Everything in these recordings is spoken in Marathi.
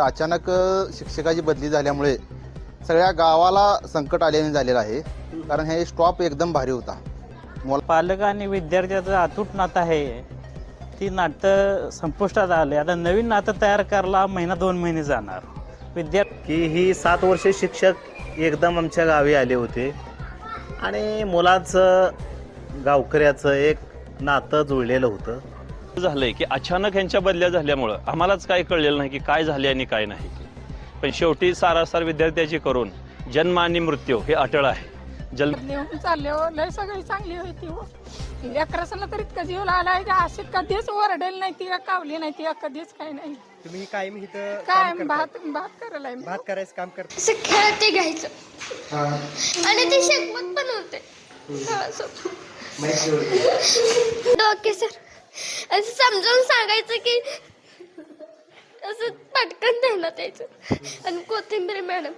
इथं अचानक शिक्षकाची बदली झाल्यामुळे सगळ्या गावाला संकट आल्याने झालेलं आहे. कारण हे स्टॉप एकदम भारी होता. मुला पालक आणि विद्यार्थ्याचं अतूट नातं आहे. ती नातं संपुष्टात आले आता नवीन नातं तयार करायला महिना दोन महिने जाणार. विद्यार्थी की ही सात वर्षे शिक्षक एकदम आमच्या गावी आले होते. आणि मुलाचं गावकऱ्याचं एक नातं जुळलेलं होतं. झालंय की अचानक यांच्या बदल्या झाल्यामुळं आम्हालाच काय कळलेलं नाही की काय झाले आणि काय नाही. पण शेवटी सारासार विद्यार्थ्याची करून जन्म आणि मृत्यू हे अटळ आहे. जल लिहून चालले हो लय सगळी चांगली होती हो. लेकरासला तरी इतका जीव लागला आहे का अशी कधीच ओरडेल नाही ती का कावली नाही ती का कधीच काही नाही. तुम्ही कायम इथं काय. भात भात करायला आहे. भात करायचं काम करता. असं खेळत ते घ्यायचं. आणि ते शेकमत पण होते. हा. डोके सर. असं समजावून सांगायचं की असं पटकन देण्यात यायचं. आणि कोथिंबीर मॅडम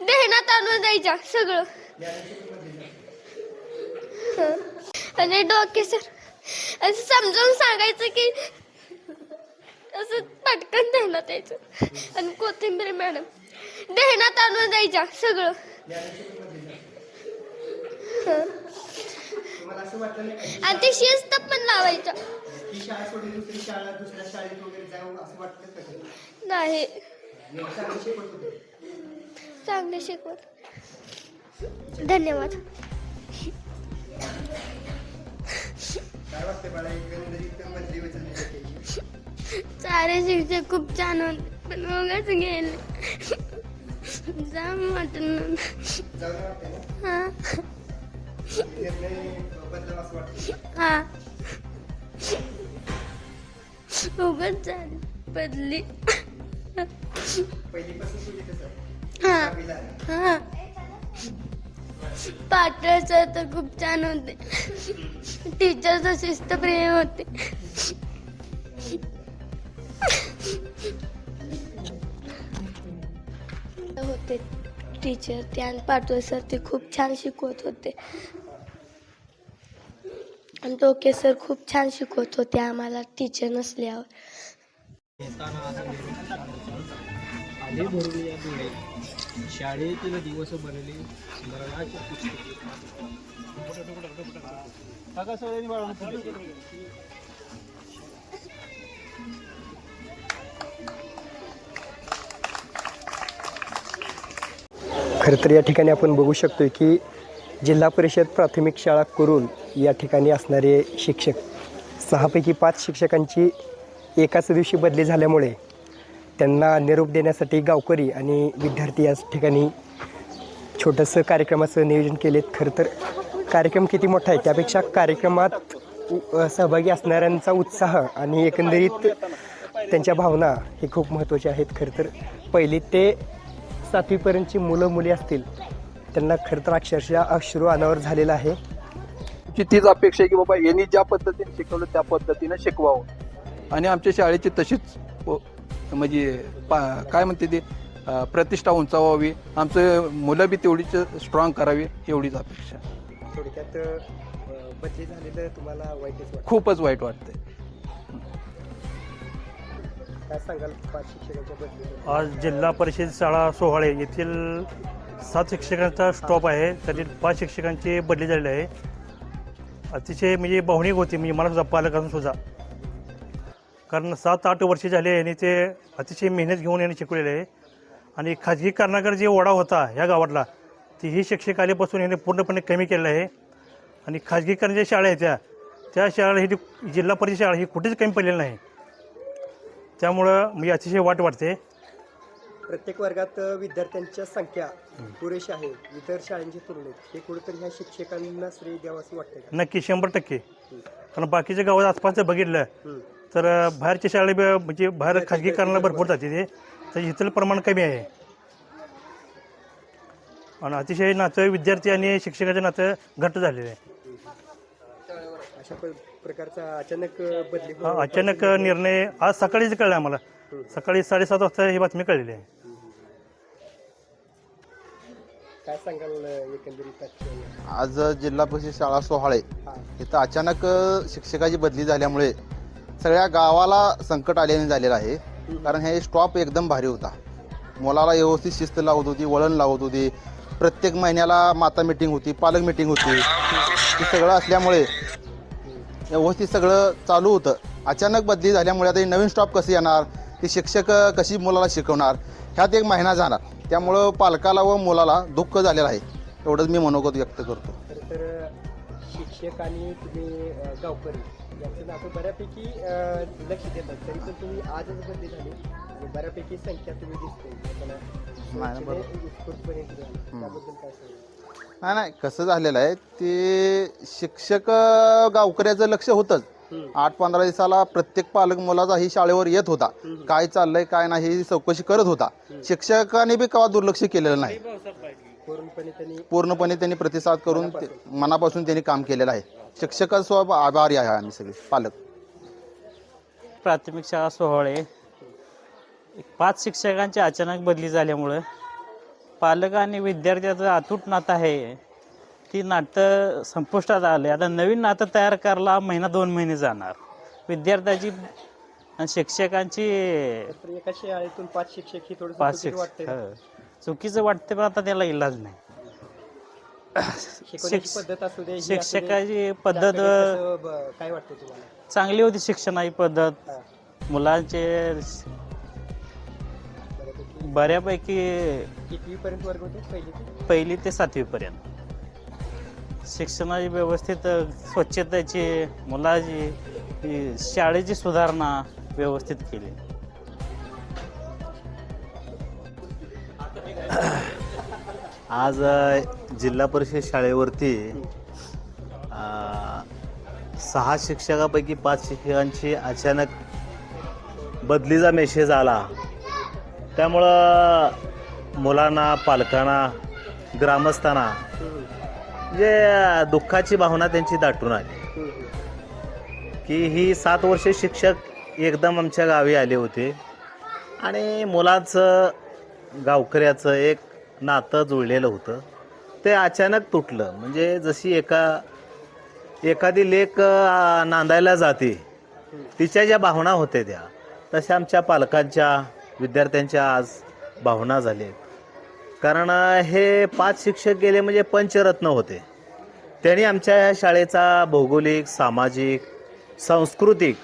देण्यात आणून द्यायच्या सगळं. आणि डोके सर असं समजावून सांगायचं की असं पटकन देण्यात यायचं. आणि कोथिंबीर मॅडम देण्यात आणून द्यायच्या सगळं. तुम्हाला असं वाटलं नाही का आणि ते शिस्त पण लावायच्या. ही शाळा सोडून दुसरी शाळा दुसऱ्या शाळेत वगैरे जाऊ असं वाटतं का? नाही. चांगलं शिकवत होते. चांगले शिकवत. धन्यवाद. काय एकंदरीत सारे शिक्षक खूप छान होते पण उगाच गेले. जा म्हटलं जाऊन वाटतं ना. हा. निर्णय बदलावा असं वाटतं. हा. उगाच झाली बदली. पहिलीपासून तुझी कसं हा. दहावीला आहे. हा. पाटळ सर तर खूप छान होते. टीचरचं शिस्त प्रेम होते. होते. टीचर ते आणि सर ते खूप छान शिकवत होते. आणि टोके सर खूप छान शिकवत होते आम्हाला टीचर नसल्यावर. शाळेतील दिवस बनले मरणाची पुस्तके. खरं तर या ठिकाणी आपण बघू शकतो की जिल्हा परिषद प्राथमिक शाळा करून या ठिकाणी असणारे शिक्षक सहापैकी पाच शिक्षकांची एकाच दिवशी बदली झाल्यामुळे त्यांना निरोप देण्यासाठी गावकरी आणि विद्यार्थी या ठिकाणी छोटंसं कार्यक्रमाचं नियोजन केलेत. खरं तर कार्यक्रम किती मोठा आहे? त्यापेक्षा कार्यक्रमात सहभागी असणाऱ्यांचा उत्साह आणि एकंदरीत त्यांच्या भावना हे खूप महत्त्वाचे आहेत. खरं तर पहिली ते सातवीपर्यंतची मुलं मुली असतील त्यांना खरं तर अक्षरशः अश्रू अनावर झालेला आहे. ची तीच अपेक्षा आहे की बाबा यांनी ज्या पद्धतीने शिकवलं त्या पद्धतीनं शिकवावं. आणि आमच्या शाळेची तशीच व- म्हणजे पा- काय म्हणते ते प्रतिष्ठा उंचावावी. आमचं मुलं बी तेवढीच स्ट्रॉंग करावी एवढीच अपेक्षा. थोडक्यात बदली झालेलं तुम्हाला वाईटच वाटतं? खूपच वाईट वाटतंय. काय सांगाल आज जिल्हा परिषद शाळा सोहाळे येथील सात शिक्षकांचा स्टॉप आहे. त्यातील पाच शिक्षकांची बदली झालेली आहे. अतिशय म्हणजे भावनिक होती. म्हणजे मला सुद्धा पालक असून सुद्धा. कारण सात आठ वर्षे झाले यांनी ते अतिशय मेहनत घेऊन यांनी शिकवलेले आहे. आणि खाजगी कारणाकर जे ओढा होता ह्या गावातला ती ही शिक्षक आल्यापासून यांनी पूर्णपणे कमी केलेलं आहे. आणि खाजगीकरण ज्या शाळा आहेत त्या त्या शाळा ही जिल्हा परिषद शाळा ही कुठेच कमी पडलेली नाही. त्यामुळं म्हणजे अतिशय वाट वाटते. प्रत्येक वर्गात विद्यार्थ्यांच्या संख्या पुरेशी आहे. इतर शाळांच्या तुलनेत हे कुठेतरी ह्या शिक्षकांना श्रेय द्यावं असं वाटतं नक्की शंभर टक्के. कारण बाकीच्या गावात आसपास जर बघितलं. तर बाहेरच्या शाळा म्हणजे बाहेर खाजगीकरणाला भरपूर जाते ते. तर इथलं प्रमाण कमी आहे. आणि अतिशय नातं विद्यार्थी आणि शिक्षकाचं नातं घट्ट झालेलं आहे. अशा प्रकारचा अचानक बदली हा, अचानक निर्णय आज सकाळीच कळला आम्हाला. सकाळी साडेसात वाजता ही बातमी कळलेली आहे. काय सांगाल एकंदरीत आजच्या- आज जिल्हा परिषद शाळा सोहाळे हा. इथं अचानक शिक्षकाची बदली झाल्यामुळे सगळ्या गावाला संकट आल्याने झालेलं आहे. कारण हे स्टॉप एकदम भारी होता. मुलाला व्यवस्थित शिस्त लावत होती वळण लावत होती. प्रत्येक महिन्याला माता मिटिंग होती पालक मिटिंग होती. हे सगळं असल्यामुळे व्यवस्थित सगळं चालू होतं. अचानक बदली झाल्यामुळे आता हे नवीन स्टॉप कसे येणार? ते शिक्षक कशी मुलाला शिकवणार? ह्यात एक महिना जाणार त्यामुळं पालकाला व मुलाला दुःख झालेलं आहे. एवढंच मी मनोगत व्यक्त करतो. खरं तर शिक्षक आणि तुम्ही अ, गावकरी यांचं नातं बऱ्यापैकी अ, लक्ष देतात. तरी पण तुम्ही आजच बदली झाली आणि बऱ्यापैकी संख्या तुम्ही दिसते नाही, बरोबर. स्वच्छते उत्स्फूर्तपणे केली आहे. त्याबद्दल काय सांगाल? नाही नाही कसं झालेलं आहे ते शिक्षक अं, गावकऱ्याचं लक्ष होतंच. आठ पंधरा दिवसाला प्रत्येक पालक मुलाचा ही शाळेवर येत होता. काय चाललंय काय नाही ही चौकशी करत होता. शिक्षकांनी बी कवा दुर्लक्ष केलेलं नाही. पूर्णपणे त्यांनी प्रतिसाद करून मनापासून त्यांनी काम केलेलं आहे. शिक्षकांसोबत आभारी आहे आम्ही सगळे पालक. प्राथमिक शाळा सोहळे. पाच शिक्षकांची अचानक बदली झाल्यामुळं पालक आणि विद्यार्थ्याचं अतूट नातं आहे. ती नातं संपुष्टात आले. आता नवीन नातं तयार करायला महिना दोन महिने जाणार. विद्यार्थ्याची आणि शिक्षकांची तर एका शाळेतून पाच शिक्षक ही थोडं पाच चुकीचं शिक्षक वाटतंय. हो. चुकीचं वाटतं पण आता त्याला इलाज नाही. शिकवण्याची शिक्ष- पद्धत असू दे ही असू दे, शिक्षकाची पद्धत त्याकडे कसं ब- काय वाटतं तुम्हाला? चांगली होती शिक्षणाची पद्धत. हा. मुलांचे बऱ्यापैकी बऱ्यापैकी कितवी पर्यंत वर्ग होते? पहिली ते पहिली ते सातवीपर्यंत. शिक्षणाची व्यवस्थित स्वच्छतेची मुलाची शाळेची सुधारणा व्यवस्थित केली. आज जिल्हा परिषद शाळेवरती सहा शिक्षकापैकी पाच शिक्षकांची अचानक बदलीचा मेसेज आला. त्यामुळं मुलांना पालकांना ग्रामस्थांना म्हणजे दुःखाची भावना त्यांची दाटून आली. की ही सात वर्षे शिक्षक एकदम आमच्या गावी आले होते. आणि मुलाचं गावकऱ्याचं एक नातं जुळलेलं होतं. ते अचानक तुटलं. म्हणजे जशी एका एखादी लेख नांदायला जाते तिच्या ज्या भावना होत्या त्या तशा आमच्या पालकांच्या विद्यार्थ्यांच्या आज भावना झाल्या. कारण हे पाच शिक्षक गेले म्हणजे पंचरत्न होते. त्यांनी आमच्या या शाळेचा भौगोलिक सामाजिक सांस्कृतिक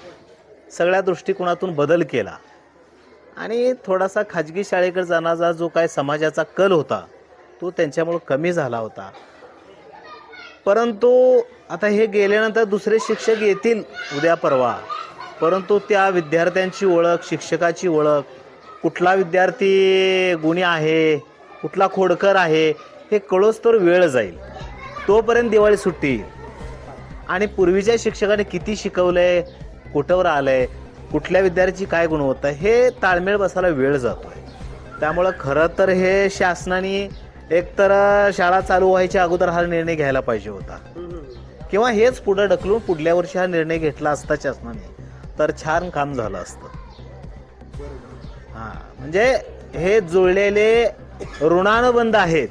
सगळ्या दृष्टिकोनातून बदल केला. आणि थोडासा खाजगी शाळेकडे जाण्याचा जो काय समाजाचा कल होता तो त्यांच्यामुळं कमी झाला होता. परंतु आता हे गेल्यानंतर दुसरे शिक्षक येतील उद्या परवा. परंतु त्या विद्यार्थ्यांची ओळख शिक्षकाची ओळख कुठला विद्यार्थी गुणी आहे कुठला खोडकर आहे हे कळोस तर वेळ जाईल. तोपर्यंत दिवाळी सुट्टी येईल. आणि पूर्वीच्या शिक्षकाने किती शिकवलंय कुठंवर आलंय कुठल्या विद्यार्थ्याची काय गुणवत्ता हे ताळमेळ बसायला वेळ जातोय. त्यामुळं खरं तर हे शासनाने एकतर शाळा चालू व्हायच्या अगोदर हा निर्णय घ्यायला पाहिजे होता. किंवा हेच पुढं ढकलून पुढल्या वर्षी हा निर्णय घेतला असता शासनाने तर छान काम झालं असतं. हां म्हणजे हे जुळलेले ऋणानुबंध आहेत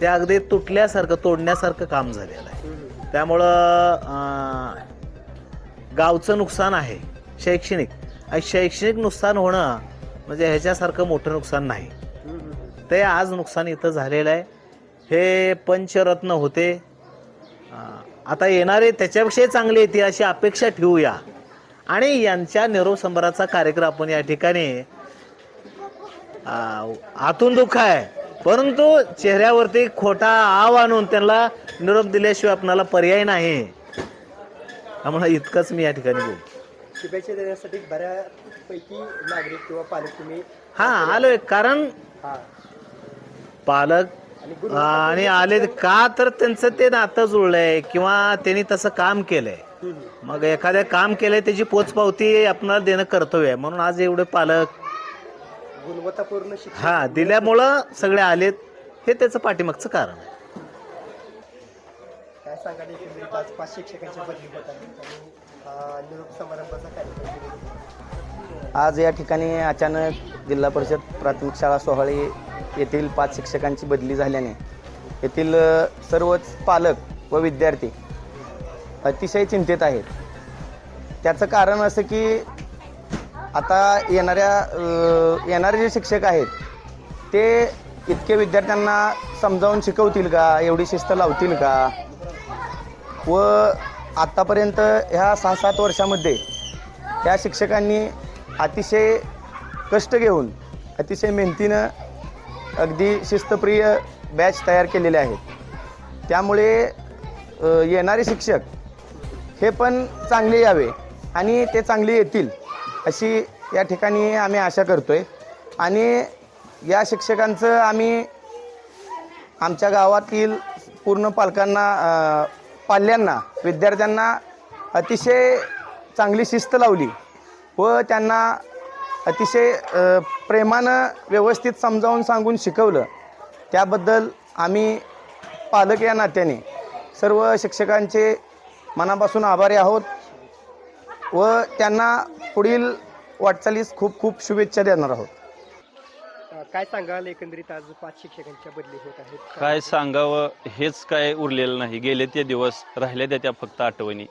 ते अगदी तुटल्यासारखं तोडण्यासारखं काम झालेलं आहे. त्यामुळं गावचं नुकसान आहे शैक्षणिक. आणि शैक्षणिक नुकसान होणं म्हणजे ह्याच्यासारखं मोठं नुकसान नाही. ते आज नुकसान इथं झालेलं आहे. हे पंचरत्न होते. आता येणारे त्याच्यापेक्षाही चांगले येतील अशी अपेक्षा ठेवूया. आणि यांच्या निरोप संभाराचा कार्यक्रम आपण या ठिकाणी आतून दुःख आहे. परंतु चेहऱ्यावरती खोटा आव आणून त्यांना निरोप दिल्याशिवाय आपणाला पर्याय नाही. त्यामुळे इतकंच मी या ठिकाणी बोलतो. शुभेच्छा देण्यासाठी बऱ्यापैकी नागरिक किंवा पालक तुम्ही हा आलोय. कारण हा. पालक आणि आले का तर त्यांचं ते नातं जुळलंय किंवा त्यांनी तसं काम केलंय. मग एखाद्या काम केलंय त्याची पोचपावती आपणाला देणं कर्तव्य आहे. म्हणून आज एवढे पालक गुणवत्तापूर्ण शिक्षण हा दिल्यामुळं सगळे आलेत हे त्याचं पाठीमागचं कारण आहे. काय सांगाल एकंदरीत आज पाच शिक्षकांची बदली होत आहे आणि हा निरोप समारंभाचा कार्यक्रम आज या ठिकाणी अचानक जिल्हा परिषद प्राथमिक शाळा सोहाळे येथील पाच शिक्षकांची बदली झाल्याने येथील अ, सर्वच पालक व विद्यार्थी अतिशय चिंतेत आहेत. त्याचं कारण असं की आता येणाऱ्या येणारे जे शिक्षक आहेत ते इतके विद्यार्थ्यांना समजावून शिकवतील का? एवढी शिस्त लावतील का? व आत्तापर्यंत ह्या सहा सात वर्षामध्ये त्या शिक्षकांनी अतिशय कष्ट घेऊन अतिशय मेहनतीनं अगदी शिस्तप्रिय बॅच तयार केलेले आहेत. त्यामुळे येणारे शिक्षक हे पण चांगले यावे आणि ते चांगले येतील. अशी या ठिकाणी आम्ही आशा करतो आहे आणि या शिक्षकांचं आम्ही आमच्या गावातील पूर्ण पालकांना पाल्यांना विद्यार्थ्यांना अतिशय चांगली शिस्त लावली व त्यांना अतिशय प्रेमानं व्यवस्थित समजावून सांगून शिकवलं. त्याबद्दल आम्ही पालक या नात्याने सर्व शिक्षकांचे मनापासून आभारी आहोत. व त्यांना पुढील वाटचालीस खूप खूप शुभेच्छा देणार आहोत. काय सांगाल एकंदरीत आज पाच शिक्षकांच्या बदली होत आहेत? काय सांगावं हेच काय उरलेलं नाही. गेले ते दिवस राहिल्या त्या त्या फक्त आठवणी.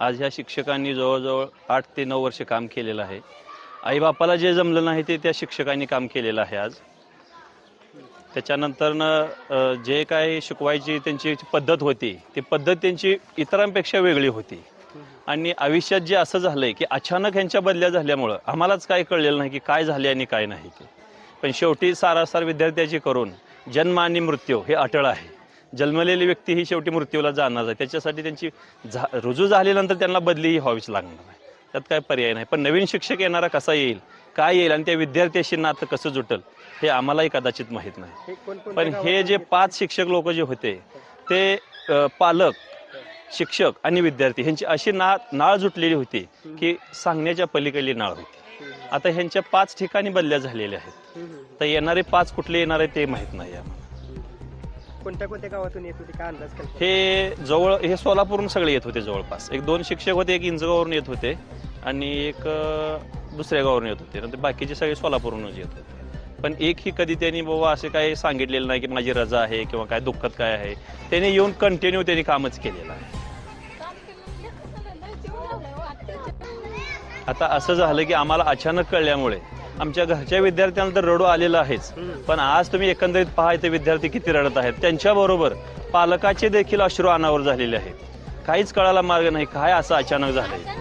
आज ह्या शिक्षकांनी जवळजवळ आठ ते नऊ वर्ष काम केलेलं आहे. आईबापाला जे जमलं नाही ते त्या शिक्षकांनी काम केलेलं आहे आज. त्याच्यानंतरनं जे काय शिकवायची त्यांची पद्धत होती ती पद्धत त्यांची इतरांपेक्षा वेगळी होती. आणि आयुष्यात जे असं झालंय की अचानक ह्यांच्या बदल्या झाल्यामुळं आम्हालाच काय कळलेलं नाही की काय झाले आणि काय नाही ते. पण शेवटी सारासार विद्यार्थ्याची करून जन्म आणि मृत्यू हे अटळ आहे. जन्मलेली व्यक्ती ही शेवटी मृत्यूला जाणार आहे. त्याच्यासाठी त्यांची झा रुजू झाल्यानंतर त्यांना बदली ही व्हावीच लागणार आहे. त्यात काय पर्याय नाही. पण नवीन शिक्षक येणारा कसा येईल काय येईल आणि त्या विद्यार्थ्याशी नातं कसं जुटल हे आम्हालाही कदाचित माहीत नाही. पण हे जे पाच शिक्षक लोक जे होते ते पालक शिक्षक आणि विद्यार्थी ह्यांची अशी ना नाळ जुटलेली होती की सांगण्याच्या पलीकडली नाळ होती. आता ह्यांच्या पाच ठिकाणी बदल्या झालेल्या आहेत. तर येणारे पाच कुठले येणार आहे ते माहीत नाही आम्हाला. कोणत्या कोणत्या गावातून येत होते? काय अंदाज? हे जवळ हे सोलापूरहून सगळे येत होते जवळपास. एक दोन शिक्षक होते एक इंजगावरून येत होते आणि एक दुसऱ्या गावावरून येत होते. नंतर बाकीचे सगळे सोलापूरहूनच येत होते. पण एकही कधी त्यांनी बाबा असे काही सांगितलेलं नाही की माझी रजा आहे किंवा काय दुःखद काय आहे. त्यांनी येऊन कंटिन्यू त्यांनी कामच केलेलं आहे. आता असं झालं की आम्हाला अचानक कळल्यामुळे आमच्या घरच्या विद्यार्थ्यांना तर रडू आलेलं आहेच. पण आज तुम्ही एकंदरीत पहा इथे विद्यार्थी किती रडत आहेत. त्यांच्याबरोबर पालकाचे देखील अश्रू अनावर झालेले आहेत. काहीच कळायला मार्ग नाही. काय असं अचानक झालंय?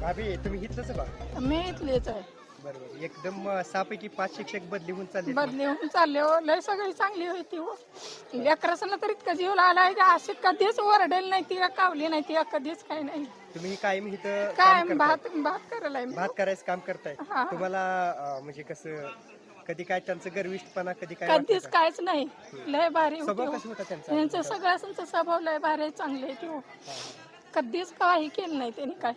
भाभी तुम्ही घेतलंच मी इथलेच आहे. बरोबर. एकदम अ, सहापैकी पाच शिक्षक बदली होऊन चालले बदली होऊन चालले हो. लय सगळी चांगली होती हो. लेकरासला तर इतका जीव लावलाय का अशी कधीच वरडेल नाही ती कावली नाही ती कधीच काही नाही. तुम्ही कायम इथं काय. भात भात करायला मी. भात करायचं काम करताय. हा. तुम्हाला अ, म्हणजे कसं कधी काय त्यांचं गर्विष्ठपणा कधी काय कधीच का? काहीच नाही. लय भारी होती स्वभाव हो. कसं होता त्यांचा? सगळ्यांचा स्वभाव लय भारी आहे, चांगले आहे हो. कधीच काही केलं नाही त्यांनी काय.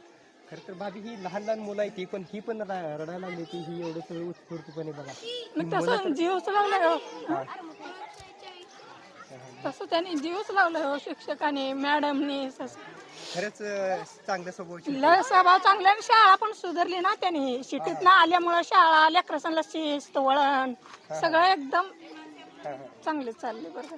खरं तर भाभी ही लहान लहान मुलं आहे ती पण ही पण रा- रडायला लागली ती ही एवढं सगळं उत्स्फूर्तपणे बघा. मग तसं जीवच लावलाय हो. तसं त्यांनी जीवच लावलाय हो शिक्षकाने मॅडमनी खरंच अ, चांगलं स्वभाव लय स्वभाव चांगला आणि शाळा पण सुधारली ना त्यांनी. शिटीत ना आल्यामुळं शाळा लेकरासांना शिस्त वळण सगळं एकदम चांगले चालले बरोबर.